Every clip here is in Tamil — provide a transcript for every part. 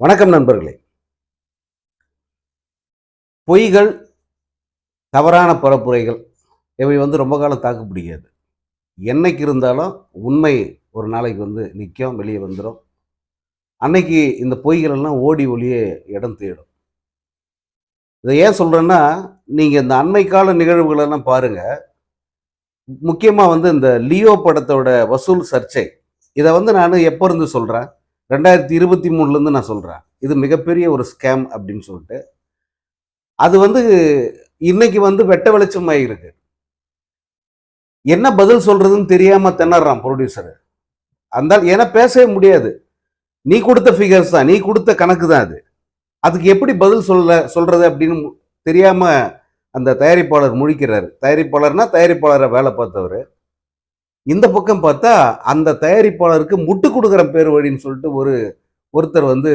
வணக்கம் நண்பர்களே. பொய்கள் தவறான பரப்புரைகள் இவை வந்து ரொம்ப காலம் தாக்கு பிடிக்காது. என்னைக்கு இருந்தாலும் உண்மை ஒரு நாளைக்கு வந்து நிற்கும் வெளியே வந்துடும் அன்னைக்கு இந்த பொய்கள் எல்லாம் ஓடி ஒளியே இடம் தேடும். இதை ஏன் சொல்கிறேன்னா நீங்கள் இந்த அண்மை கால நிகழ்வுகளெல்லாம் பாருங்கள் முக்கியமாக வந்து இந்த லியோ படத்தோட வசூல் சர்ச்சை. இதை வந்து நான் எப்போ இருந்து சொல்கிறேன் ரெண்டாயிரத்தி இருபத்தி மூணுலேருந்து நான் சொல்கிறேன் இது மிகப்பெரிய ஒரு ஸ்கேம் அப்படின்னு சொல்லிட்டு. அது வந்து இன்னைக்கு வந்து வெட்ட வெளிச்சமாக இருக்கு. என்ன பதில் சொல்கிறதுன்னு தெரியாமல் திணறான் ப்ரொடியூசர் அந்த ஏன்னா பேசவே முடியாது. நீ கொடுத்த ஃபிகர்ஸ் தான் நீ கொடுத்த கணக்கு தான் அது. அதுக்கு எப்படி பதில் சொல்ல சொல்கிறது அப்படின்னு தெரியாமல் அந்த தயாரிப்பாளர் முழிக்கிறாரு. தயாரிப்பாளர்னா தயாரிப்பாளரை வேலை பார்த்தவர். இந்த பக்கம் பார்த்தா அந்த தயாரிப்பாளருக்கு முட்டு கொடுக்குற பேர் வழின்னு சொல்லிட்டு ஒரு ஒருத்தர் வந்து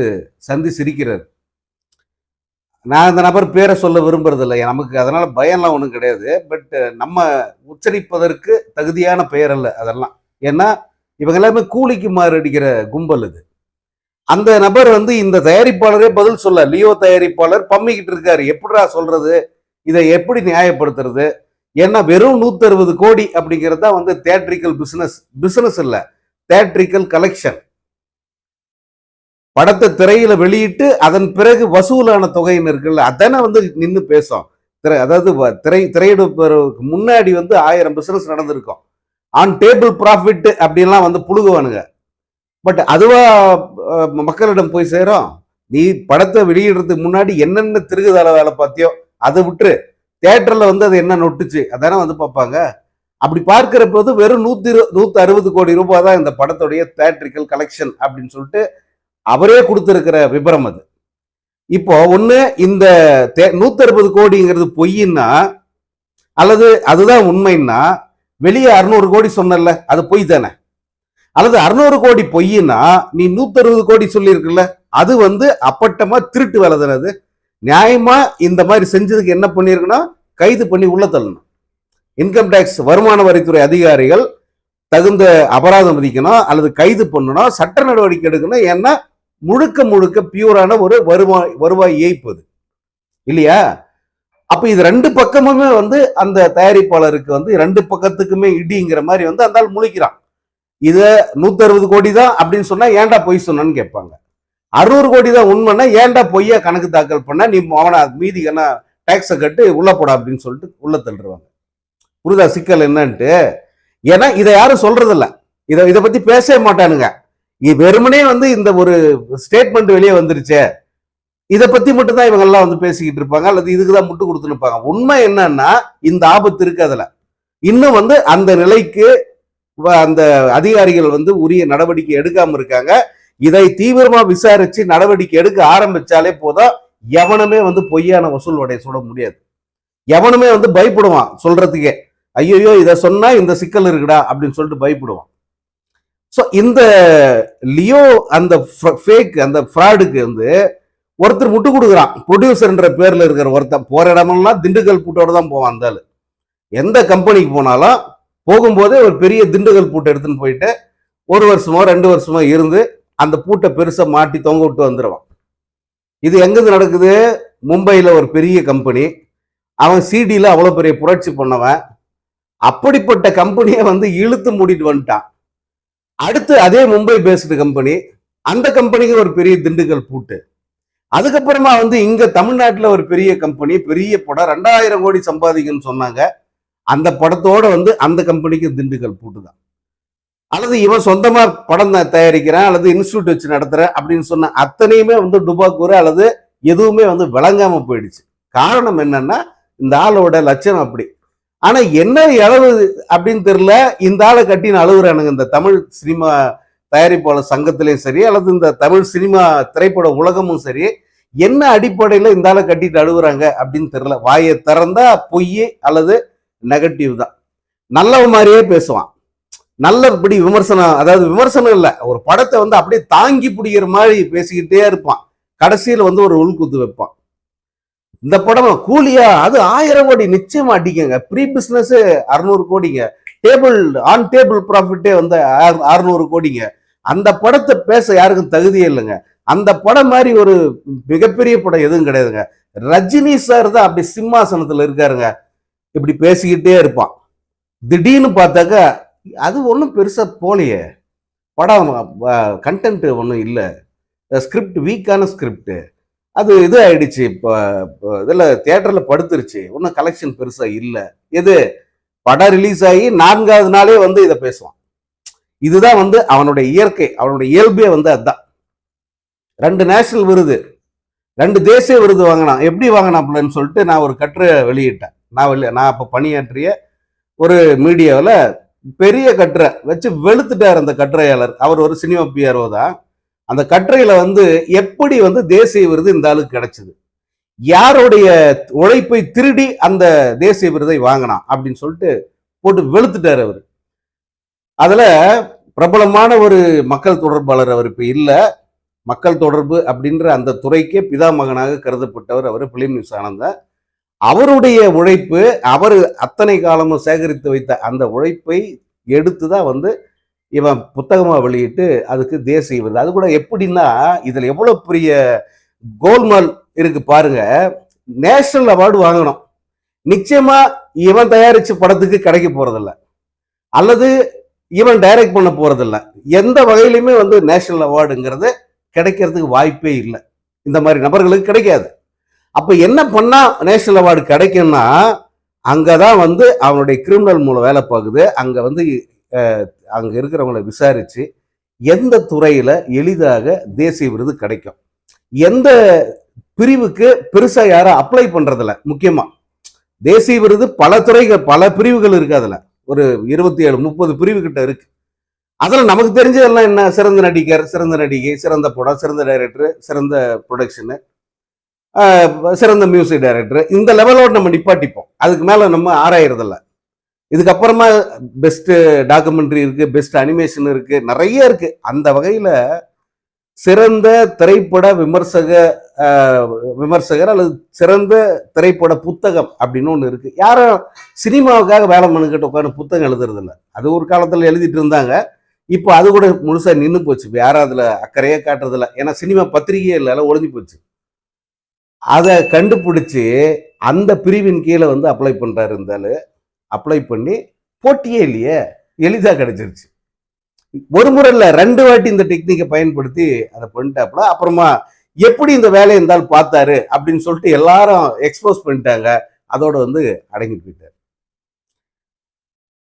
சந்தி சிரிக்கிறார். நான் அந்த நபர் பேரை சொல்ல விரும்புறதில்லை. நமக்கு அதனால் பயம்லாம் ஒன்றும் கிடையாது. பட் நம்ம உச்சரிப்பதற்கு தகுதியான பெயர் அல்ல அதெல்லாம். ஏன்னா இவங்க எல்லாமே கூலிக்கு மாரடிக்கிற கும்பல் இது அந்த நபர் வந்து இந்த தயாரிப்பாளரே பதில் சொல்ல லியோ தயாரிப்பாளர் பம்மிக்கிட்டு இருக்காரு. எப்படிடா சொல்றது? இதை எப்படி நியாயப்படுத்துறது? ஏன்னா வெறும் நூத்தி அறுபது கோடி அப்படிங்கிறது தான் வந்து தேட்ரிக்கல் பிசினஸ் பிசினஸ் இல்ல தேட்ரிக்கல் கலெக்ஷன் படத்தை திரையில வெளியிட்டு அதன் பிறகு வசூலான தொகைன்னு இருக்குல்ல அதானே வந்து நின்று பேசும். திரை அதாவது வ- திரை திரையிடுப்பதற்கு முன்னாடி வந்து ஆயிரம் பிசினஸ் நடந்திருக்கும். ஆன் டேபிள் ப்ராஃபிட் அப்படின்லாம் வந்து புழுகுவானுங்க. பட் அதுவா மக்களிடம் போய் சேரும். நீ படத்தை வெளியிடுறதுக்கு முன்னாடி என்னென்ன திருகுதால வேலை பார்த்தியோ அதை விட்டுரு. தேட்டரில் வந்து அது என்ன நொட்டுச்சு அதானே வந்து பார்ப்பாங்க. அப்படி பார்க்கிற போது வெறும் நூத்தி இரு நூத்தி அறுபது கோடி ரூபாய் தான் இந்த படத்துடைய தேட்ரிக்கல் கலெக்ஷன் அப்படின்னு சொல்லிட்டு அவரே கொடுத்துருக்கிற விபரம் அது. இப்போ ஒன்று இந்த நூத்தி அறுபது கோடிங்கிறது பொய்ன்னா அல்லது அதுதான் உண்மைன்னா வெளியே அறுநூறு கோடி சொன்னல அது பொய் தானே? அல்லது அறுநூறு கோடி பொய்னா நீ நூத்தி அறுபது கோடி சொல்லியிருக்குல்ல அது வந்து அப்பட்டமா திருட்டு வேலை தானே அது? நியாயமா இந்த மாதிரி செஞ்சதுக்கு என்ன பண்ணியிருக்கணும் கைது பண்ணி உள்ள தள்ளணும். இன்கம் டேக்ஸ் வருமான வரித்துறை அதிகாரிகள் தகுந்த அபராதம் விதிக்கணும் அல்லது கைது பண்ணணும் சட்ட நடவடிக்கை எடுக்கணும். ஏன்னா முழுக்க முழுக்க பியூரான ஒரு வருவாய் வருவாய் ஏய்ப்பது. இல்லையா? அப்ப இது ரெண்டு பக்கமுமே வந்து அந்த தயாரிப்பாளருக்கு வந்து ரெண்டு பக்கத்துக்குமே இடிங்கிற மாதிரி வந்து அந்த ஆள் முழிக்கிறான். இதை நூத்தி அறுபது கோடி தான் அப்படின்னு சொன்னா ஏன்டா பொய் சொன்னன்னு கேட்பாங்க. அறுநூறு கோடி தான் உண்மைன்னா ஏன்டா பொய்யா கணக்கு தாக்கல் பண்ண? நீ அவனை மீதி என்ன டேக்ஸை கட்டு உள்ள போட அப்படின்னு சொல்லிட்டு உள்ள தள்ளுருவாங்க. புரிதா சிக்கல் என்னன்ட்டு. ஏன்னா இதை யாரும் சொல்றதில்ல. இதை இதை பத்தி பேசவே மாட்டானுங்க. வெறுமனே வந்து இந்த ஒரு ஸ்டேட்மெண்ட் வெளியே வந்துருச்சே. இதை பத்தி மட்டும் தான் இவங்க எல்லாம் வந்து பேசிக்கிட்டு இருப்பாங்க. அல்லது இதுக்கு தான் முட்டு கொடுத்துருப்பாங்க உண்மை என்னன்னா இந்த ஆபத்து இருக்கு அதுல. இன்னும் வந்து அந்த நிலைக்கு வ- அந்த அதிகாரிகள் வந்து உரிய நடவடிக்கை எடுக்காம இருக்காங்க. இதை தீவிரமா விசாரிச்சு நடவடிக்கை எடுக்க ஆரம்பிச்சாலே போதும் எவனுமே வந்து பொய்யான வசூல் வடைய சுட முடியாது. எவனுமே வந்து பயப்படுவான் சொல்றதுக்கே. ஐயோ இதை சொன்னா இந்த சிக்கல் இருக்குடா அப்படின்னு சொல்லிட்டு பயப்படுவான். ஸோ இந்த லியோ அந்த ஃபேக் அந்த ஃப்ராடுக்கு வந்து ஒருத்தர் முட்டு கொடுக்குறான். ப்ரொடியூசர்ன்ற பேர்ல இருக்கிற ஒருத்தன் போற இடமெல்லாம் திண்டுக்கல் பூட்டோட தான் போவான் அந்த எந்த கம்பெனிக்கு போனாலும் போகும்போதே ஒரு பெரிய திண்டுக்கல் பூட்டை எடுத்துன்னு போயிட்டு ஒரு வருஷமோ ரெண்டு வருஷமோ இருந்து அந்த பூட்டை பெருசா மாட்டி தொங்க விட்டு வந்துடுவான் இது எங்கிருந்து நடக்குது? மும்பையில் ஒரு பெரிய கம்பெனி. அவன் சிடியில் அவ்வளோ பெரிய புரட்சி பண்ணவன். அப்படிப்பட்ட கம்பெனியை வந்து இழுத்து மூடிட்டு வந்துட்டான். அடுத்து அதே மும்பை பேஸ்டு கம்பெனி. அந்த கம்பெனிக்கு ஒரு பெரிய திண்டுக்கல் பூட்டு. அதுக்கப்புறமா வந்து இங்க தமிழ்நாட்டில் ஒரு பெரிய கம்பெனி பெரிய படம். ரெண்டாயிரம் கோடி சம்பாதிக்கும்னு சொன்னாங்க. அந்த படத்தோட வந்து அந்த கம்பெனிக்கு திண்டுக்கல் பூட்டு தான் அல்லது இவன் சொந்தமா படம் தான் அல்லது இன்ஸ்டியூட் வச்சு நடத்துறேன் அப்படின்னு சொன்ன அத்தனையுமே வந்து டுபாக்கூர் அல்லது எதுவுமே வந்து விளங்காம போயிடுச்சு. காரணம் என்னன்னா இந்த ஆளோட லட்சணம் அப்படி. ஆனா என்ன அளவு அப்படின்னு தெரியல. இந்த ஆளை கட்டின அழுகுறானுங்க. இந்த தமிழ் சினிமா தயாரிப்பாளர் சங்கத்திலையும் சரி அல்லது இந்த தமிழ் சினிமா திரைப்பட உலகமும் சரி என்ன அடிப்படையில் இந்த ஆளை கட்டிட்டு அழுகுறாங்க அப்படின்னு தெரியல. வாயை திறந்தா பொய் அல்லது நெகட்டிவ் தான். நல்லவன் மாதிரியே பேசுவான். நல்லபடி விமர்சனம் அதாவது விமர்சனம் இல்லை ஒரு படத்தை வந்து அப்படியே தாங்கி பிடிக்கிற மாதிரி பேசிக்கிட்டே இருப்பான். கடைசியில் வந்து ஒரு உள்குத்து வைப்பான். இந்த படம் கூலியா அது ஆயிரம் கோடி நிச்சயமா அடிக்குங்க. ப்ரீ பிஸ்னஸ் அறுநூறு கோடிங்க. டேபிள் ஆன் டேபிள் ப்ராஃபிட்டே வந்து அறுநூறு கோடிங்க. அந்த படத்தை பேச யாருக்கும் தகுதியே இல்லைங்க. அந்த படம் மாதிரி ஒரு மிகப்பெரிய படம் எதுவும் கிடையாதுங்க. ரஜினி சார் தான் அப்படி சிம்மாசனத்துல இருக்காருங்க. இப்படி பேசிக்கிட்டே இருப்பான். திடீர்னு பார்த்தாக்கா அது ஒன்றும் பெருசாக போலையே. படம் கண்டென்ட் ஒன்றும் இல்லை. ஸ்கிரிப்ட் வீக்கான ஸ்கிரிப்டு அது இது ஆயிடுச்சு இப்போ இதில் தேட்டரில் படுத்துருச்சு. ஒன்றும் கலெக்ஷன் பெருசாக இல்லை. எது? படம் ரிலீஸ் ஆகி நான்காவது நாளே வந்து இதை பேசுவான். இதுதான் வந்து அவனுடைய இயற்கை. அவனுடைய இயல்பே வந்து அதுதான் ரெண்டு நேஷனல் விருது. ரெண்டு தேசிய விருது வாங்கினான். எப்படி வாங்கினாப்லன்னு சொல்லிட்டு நான் ஒரு கட்டுரை வெளியிட்டேன். நான் வெளி நான் அப்போ பணியாற்றிய ஒரு மீடியாவில் பெரிய கட்டுரை வச்சு வெளுத்துட்டார் அந்த கட்டுரையாளர். அவர் ஒரு சினிமா பிஆர்ஓ தான். அந்த கட்டுரையில வந்து எப்படி வந்து தேசிய விருது இந்த ஆளுக்கு கிடைச்சது? யாருடைய உழைப்பை திருடி அந்த தேசிய விருதை வாங்கினான் அப்படின்னு சொல்லிட்டு போட்டு வெளுத்துட்டார் அவர். அதில் பிரபலமான ஒரு மக்கள் தொடர்பாளர் அவர் இப்போ இல்லை. மக்கள் தொடர்பு அப்படின்ற அந்த துறைக்கே பிதா மகனாக கருதப்பட்டவர் அவர் பிலிம் நியூஸ் ஆனந்த அவருடைய உழைப்பு அவர் அத்தனை காலமும் சேகரித்து வைத்த அந்த உழைப்பை எடுத்து தான் வந்து இவன் புத்தகமாக வெளியிட்டு அதுக்கு தேசிய விருது. அது கூட எப்படின்னா இதில் எவ்வளோ பெரிய கோல்மால் இருக்கு பாருங்க. நேஷனல் அவார்டு வாங்கணும். நிச்சயமா இவன் தயாரிச்ச படத்துக்கு கிடைக்க போறதில்ல. அல்லது இவன் டைரக்ட் பண்ண போறதில்ல. எந்த வகையிலுமே வந்து நேஷனல் அவார்டுங்கிறது கிடைக்கிறதுக்கு வாய்ப்பே இல்லை. இந்த மாதிரி நபர்களுக்கு கிடைக்காது. அப்போ என்ன பண்ணால் நேஷனல் அவார்டு கிடைக்கும்னா அங்கதான் வந்து அவனுடைய கிரிமினல் மூலம் வேலை பார்க்குது. அங்கே வந்து அங்கே இருக்கிறவங்களை விசாரித்து எந்த துறையில் எளிதாக தேசிய விருது கிடைக்கும்? எந்த பிரிவுக்கு பெருசாக யாரும் அப்ளை பண்ணுறதில்ல முக்கியமாக தேசிய விருது பல துறைகள் பல பிரிவுகள் இருக்குது அதில். ஒரு இருபத்தி ஏழு முப்பது பிரிவு கிட்ட இருக்கு. அதில் நமக்கு தெரிஞ்சதெல்லாம் என்ன? சிறந்த நடிகர் சிறந்த நடிகை சிறந்த படம் சிறந்த டைரக்டர் சிறந்த ப்ரொடக்ஷனு சிறந்த மியூசிக் டைரக்டர் இந்த லெவலோட நம்ம நிப்பாட்டிப்போம். அதுக்கு மேலே நம்ம ஆராயறதில்ல. இதுக்கப்புறமா பெஸ்ட்டு டாக்குமெண்ட்ரி இருக்குது பெஸ்ட் அனிமேஷன் இருக்குது நிறைய இருக்குது அந்த வகையில் சிறந்த திரைப்பட விமர்சக விமர்சகர் அல்லது சிறந்த திரைப்பட புத்தகம் அப்படின்னு ஒன்று இருக்குது யாரும் சினிமாவுக்காக வேலை மனுக்கிட்ட உட்காந்து புத்தகம் எழுதுறதில்ல. அது ஒரு காலத்தில் எழுதிட்டு இருந்தாங்க. இப்போ அது கூட முழுசாக நின்று போச்சு. யாரும் அதில் அக்கறையே காட்டுறதில்ல. ஏன்னா சினிமா பத்திரிகையே இல்லை எல்லாம் போச்சு. அதை கண்டுபிடிச்சி அந்த பிரிவின் கீழே வந்து அப்ளை பண்ணுறாரு இருந்தாலும் அப்ளை பண்ணி போட்டியே இல்லையே எளிதாக கிடச்சிருச்சு. ஒரு முறை இல்லை ரெண்டு வாட்டி இந்த டெக்னிக்கை பயன்படுத்தி அதை பண்ணிட்டாப்புல அப்புறமா எப்படி இந்த வேலையை இருந்தாலும் பார்த்தாரு அப்படின்னு சொல்லிட்டு எல்லாரும் எக்ஸ்போஸ் பண்ணிட்டாங்க. அதோட வந்து அடங்கி போயிட்டார்.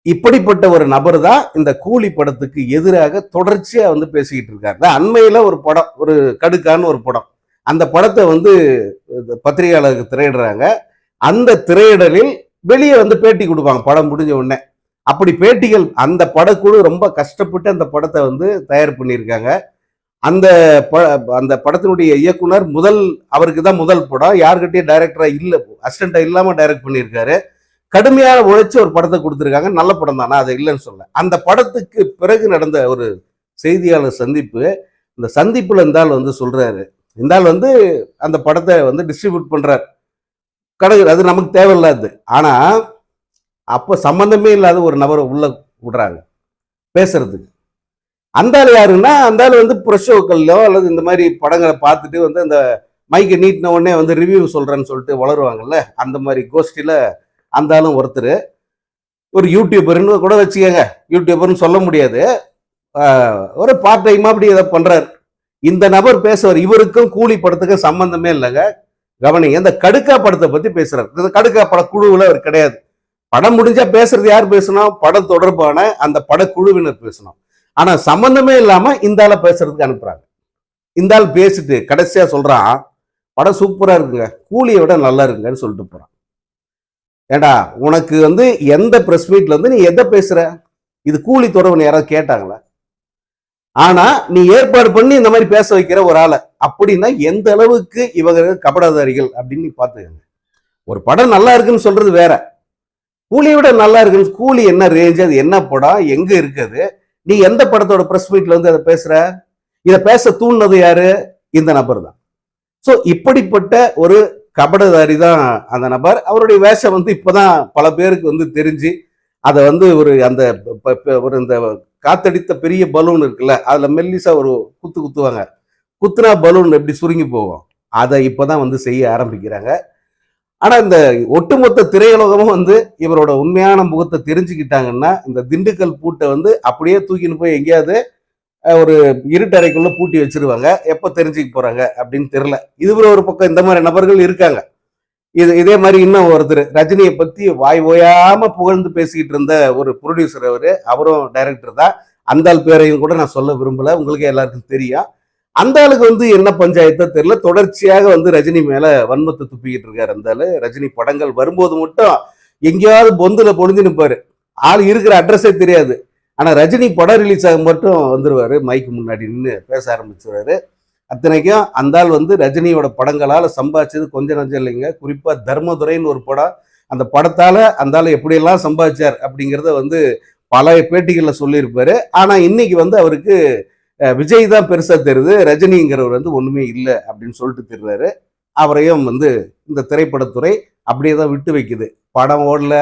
இப்படிப்பட்ட ஒரு நபர் தான் இந்த கூலி படத்துக்கு எதிராக தொடர்ச்சியாக வந்து பேசிக்கிட்டு இருக்காரு. தான் ஒரு படம் ஒரு கடுக்கான ஒரு படம். அந்த படத்தை வந்து பத்திரிகையாளருக்கு திரையிடுறாங்க. அந்த திரையிடலில் வெளியே வந்து பேட்டி கொடுப்பாங்க படம் முடிஞ்ச உடனே. அப்படி பேட்டிகள் அந்த படக்குழு ரொம்ப கஷ்டப்பட்டு அந்த படத்தை வந்து தயார் பண்ணியிருக்காங்க. அந்த ப அந்த படத்தினுடைய இயக்குனர் முதல் அவருக்கு தான் முதல் படம். யாருக்கிட்டயும் டைரக்டராக இல்லை அசிஸ்டண்டா இல்லாமல் டைரக்ட் பண்ணியிருக்காரு. கடுமையாக உழைச்சி ஒரு படத்தை கொடுத்துருக்காங்க. நல்ல படம் தானே? அது இல்லைன்னு சொல்ல அந்த படத்துக்கு பிறகு நடந்த ஒரு செய்தியாளர் சந்திப்பு இந்த சந்திப்பில் இருந்தால் வந்து சொல்கிறாரு இருந்தால் வந்து அந்த படத்தை வந்து டிஸ்ட்ரிபியூட் பண்ணுறார் கடைகள் அது நமக்கு தேவையில்லாது ஆனால் அப்போ சம்மந்தமே இல்லாத ஒரு நபரை உள்ளே விடுறாங்க பேசுறதுக்கு. அந்த ஆள் யாருன்னா அந்த ஆள் வந்து புரஷோக்கள்லோ அல்லது இந்த மாதிரி படங்களை பார்த்துட்டு வந்து அந்த மைக்கை நீட்டின உடனே வந்து ரிவ்யூ சொல்கிறேன்னு சொல்லிட்டு வளருவாங்கல்ல அந்த மாதிரி கோஷ்டியில் அந்த ஆளும் ஒருத்தர். ஒரு யூடியூபர்னு கூட வச்சுக்கோங்க. யூடியூபர்னு சொல்ல முடியாது. ஒரு பார்ட் டைமாக அப்படி ஏதோ பண்ணுறாரு இந்த நபர் பேசுவார். இவருக்கும் கூலி படத்துக்கும் சம்பந்தமே இல்லைங்க. கவனிங்க இந்த கடுக்கா படத்தை பத்தி பேசுறாரு. இந்த கடுக்கா பட குழுவில் அவர் கிடையாது. படம் முடிஞ்சா பேசுறது யார் பேசணும்? படம் தொடர்பான அந்த படக்குழுவினர் பேசணும். ஆனா சம்பந்தமே இல்லாம இந்த ஆளை பேசுறதுக்கு அனுப்புறாங்க. இந்த ஆள் பேசிட்டு கடைசியா சொல்றான் படம் சூப்பரா இருக்குங்க. கூலியை விட நல்லா இருக்குங்கன்னு சொல்லிட்டு போறான். ஏண்டா உனக்கு வந்து எந்த பிரஸ் மீட்ல வந்து நீ எதை பேசுற? இது கூலி தொடர்பு யாராவது கேட்டாங்களா? ஆனா நீ ஏற்பாடு பண்ணி இந்த மாதிரி பேச வைக்கிற ஒரு ஆளை. அப்படின்னா எந்த அளவுக்கு இவங்க கபடாதாரிகள் அப்படின்னு நீ பாத்துக்கங்க ஒரு படம் நல்லா இருக்குன்னு சொல்றது வேற. கூலியை விட நல்லா இருக்குன்னு கூலி என்ன ரேஞ்ச் அது என்ன படம் எங்க இருக்குது? நீ எந்த படத்தோட ப்ரெஸ் மீட்ல வந்து அதை பேசுற? இதை பேச தூண்டினது யாரு? இந்த நபர் தான். ஸோ இப்படிப்பட்ட ஒரு கபடதாரி தான் அந்த நபர். அவருடைய வேஷம் வந்து இப்போதான் பல பேருக்கு வந்து தெரிஞ்சு அதை வந்து ஒரு அந்த ப- ஒரு இந்த காத்தடித்த பெரிய பலூன் இருக்குல்ல அதில் மெல்லிசா ஒரு குத்து குத்துவாங்க. குத்துனா பலூன் எப்படி சுருங்கி போகும்? அதை இப்போ தான் வந்து செய்ய ஆரம்பிக்கிறாங்க. ஆனால் இந்த ஒட்டுமொத்த திரையுலகமும் வந்து இவரோட உண்மையான முகத்தை தெரிஞ்சுக்கிட்டாங்கன்னா இந்த திண்டுக்கல் பூட்டை வந்து அப்படியே தூக்கின்னு போய் எங்கேயாவது ஒரு இருட்டறைக்குள்ளே பூட்டி வச்சிருவாங்க. எப்போ தெரிஞ்சுக்க போகிறாங்க அப்படின்னு தெரில இதுவரை ஒரு பக்கம் இந்த மாதிரி நபர்கள் இருக்காங்க. இது இதே மாதிரி இன்னும் ஒருத்தர் ரஜினியை பத்தி வாய் ஓயாம புகழ்ந்து பேசிக்கிட்டு இருந்த ஒரு ப்ரொடியூசர் அவர் அவரும் டைரக்டர் தான். அந்த ஆள் பேரையும் கூட நான் சொல்ல விரும்பல. உங்களுக்கே எல்லாருக்கும் தெரியும். அந்த ஆளுக்கு வந்து என்ன பஞ்சாயத்தோ தெரியல. தொடர்ச்சியாக வந்து ரஜினி மேல வன்மத்தை துப்பிக்கிட்டு இருக்காரு அந்த ஆளு. ரஜினி படங்கள் வரும்போது மட்டும் எங்கேயாவது பொந்துல பொழிஞ்சு நிற்பாரு ஆள் இருக்கிற அட்ரஸே தெரியாது. ஆனா ரஜினி படம் ரிலீஸ் ஆகும் மட்டும் வந்துருவாரு. மைக்கு முன்னாடி நின்று பேச ஆரம்பிச்சிருவாரு. அத்தனைக்கும் அந்த ஆள் வந்து ரஜினியோட படங்களால் சம்பாதிச்சது கொஞ்சம் நஞ்சம் இல்லைங்க. குறிப்பாக தர்மதுரைன்னு ஒரு படம். அந்த படத்தால் அந்த ஆள் எப்படியெல்லாம் சம்பாதிச்சார் அப்படிங்கிறத வந்து பல பேட்டிகளில் சொல்லியிருப்பாரு. ஆனால் இன்னைக்கு வந்து அவருக்கு விஜய் தான் பெருசாக தெரியுது. ரஜினிங்கிறவர் வந்து ஒன்றுமே இல்லை அப்படின்னு சொல்லிட்டு தெரிறாரு. அவரையும் வந்து இந்த திரைப்படத்துறை அப்படியே தான் விட்டு வைக்குது. படம் ஓடல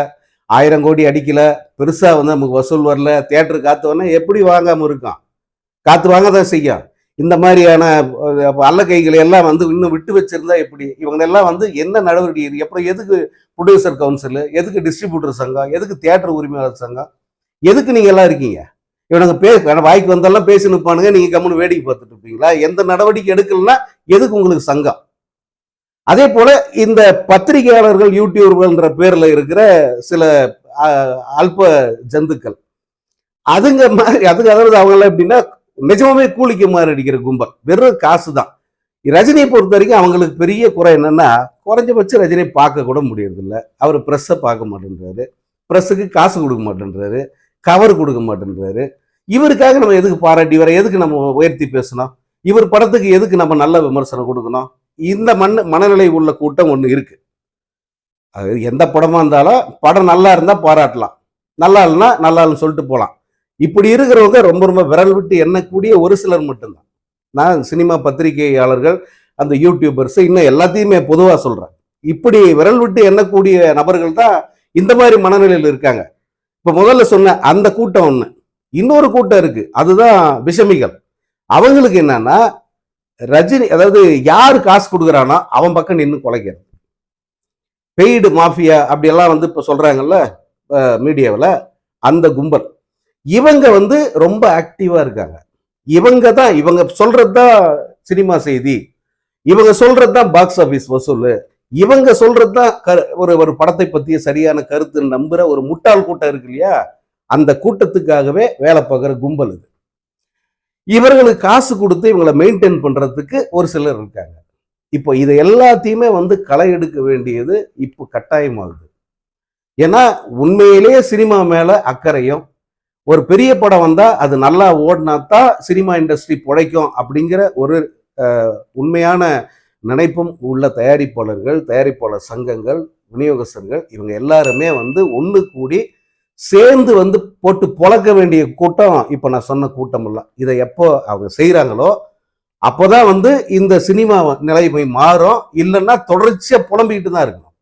ஆயிரம் கோடி அடிக்கல பெருசாக வந்து நமக்கு வசூல் வரல தியேட்டர் காத்து வரல எப்படி வாங்காமல் இருக்கான்? காத்து வாங்க தான் செய்யும். இந்த மாதிரியான அல்லக்கைகளை அல்ல கைகளை எல்லாம் வந்து இன்னும் விட்டு வச்சிருந்தா எப்படி? இவங்களெல்லாம் வந்து என்ன நடவடிக்கை எப்படி எதுக்கு ப்ரொடியூசர் கவுன்சிலு எதுக்கு டிஸ்ட்ரிபியூட்டர் சங்கம் எதுக்கு தியேட்டர் உரிமையாளர் சங்கம்? எதுக்கு நீங்கள் எல்லாம் இருக்கீங்க? இவனுங்க பே வாய்க்கு வந்தெல்லாம் பேசி நிற்பானுங்க நீங்கள் கம்முன்னு வேடிக்கை பார்த்துட்டு இருப்பீங்களா? எந்த நடவடிக்கை எடுக்கலன்னா எதுக்கு உங்களுக்கு சங்கம்? அதே போல இந்த பத்திரிகையாளர்கள் யூடியூபர்கள்ன்ற பேரில் இருக்கிற சில அல்ப ஜந்துக்கள். அதுங்க மாதிரி அதுக்கு அதாவது அவங்களாம் எப்படின்னா நிஜமாவே கூலிக்கு மாதிரி அடிக்கிற கும்பல். வெறும் காசு தான் ரஜினியை பொறுத்த வரைக்கும் அவங்களுக்கு பெரிய குறை என்னன்னா குறைஞ்சபட்சம் ரஜினியை பார்க்க கூட முடியறதில்ல. அவர் ப்ரெஸ்ஸை பார்க்க மாட்டேன்றாரு. ப்ரெஸ்ஸுக்கு காசு கொடுக்க மாட்டேன்றாரு. கவர் கொடுக்க மாட்டேன்றாரு. இவருக்காக நம்ம எதுக்கு பாராட்டி வர எதுக்கு நம்ம உயர்த்தி பேசணும்? இவர் படத்துக்கு எதுக்கு நம்ம நல்ல விமர்சனம் கொடுக்கணும்? இந்த மண் மனநிலை உள்ள கூட்டம் ஒன்று இருக்கு. அது எந்த படமா இருந்தாலும் படம் நல்லா இருந்தால் பாராட்டலாம். நல்லா இல்லைன்னா நல்லா இல்லைன்னு சொல்லிட்டு போகலாம் இப்படி இருக்கிறவங்க ரொம்ப ரொம்ப விரல் விட்டு எண்ணக்கூடிய ஒரு சிலர் மட்டும்தான். நான் சினிமா பத்திரிகையாளர்கள் அந்த யூடியூபர்ஸ் இன்னும் எல்லாத்தையுமே பொதுவாக சொல்கிறேன் இப்படி விரல் விட்டு எண்ணக்கூடிய நபர்கள் தான் இந்த மாதிரி மனநிலையில் இருக்காங்க. இப்போ முதல்ல சொன்ன அந்த கூட்டம் ஒன்று இன்னொரு கூட்டம் இருக்கு. அதுதான் விஷமிகள். அவங்களுக்கு என்னன்னா ரஜினி அதாவது யார் காசு கொடுக்குறானோ அவன் பக்கம் நின்று குலைக்கிறது. பெய்டு மாஃபியா அப்படியெல்லாம் வந்து இப்போ சொல்றாங்கல்ல மீடியாவில் அந்த கும்பல். இவங்க வந்து ரொம்ப ஆக்டிவா இருக்காங்க. இவங்க தான் இவங்க சொல்றது தான் சினிமா செய்தி. இவங்க சொல்றது தான் பாக்ஸ் ஆஃபீஸ் வசூல். இவங்க சொல்றது தான் க ஒரு ஒரு படத்தை பற்றிய சரியான கருத்து நம்புற ஒரு முட்டாள் கூட்டம் இருக்கு இல்லையா? அந்த கூட்டத்துக்காகவே வேலை பார்க்குற கும்பல் இது. இவர்களுக்கு காசு கொடுத்து இவங்களை மெயின்டைன் பண்றதுக்கு ஒரு சிலர் இருக்காங்க. இப்போ இதை எல்லாத்தையுமே வந்து களை எடுக்க வேண்டியது இப்போ கட்டாயமாகுது. ஏன்னா உண்மையிலேயே சினிமா மேலே அக்கறையும் ஒரு பெரிய படம் வந்தால் அது நல்லா ஓடினா தான் சினிமா இண்டஸ்ட்ரி பிழைக்கும் அப்படிங்கிற ஒரு உண்மையான நினைப்பும் உள்ள தயாரிப்பாளர்கள் தயாரிப்பாளர் சங்கங்கள் விநியோகஸ்தர்கள் இவங்க எல்லாருமே வந்து ஒன்று கூடி சேர்ந்து வந்து போட்டு பொழக்க வேண்டிய கூட்டம் இப்போ நான் சொன்ன கூட்டம் இல்லை இதை எப்போ அவங்க செய்கிறாங்களோ அப்போதான் வந்து இந்த சினிமா நிலைமை மாறும். இல்லைன்னா தொடர்ச்சியாக புலம்பிக்கிட்டு தான் இருக்கணும்.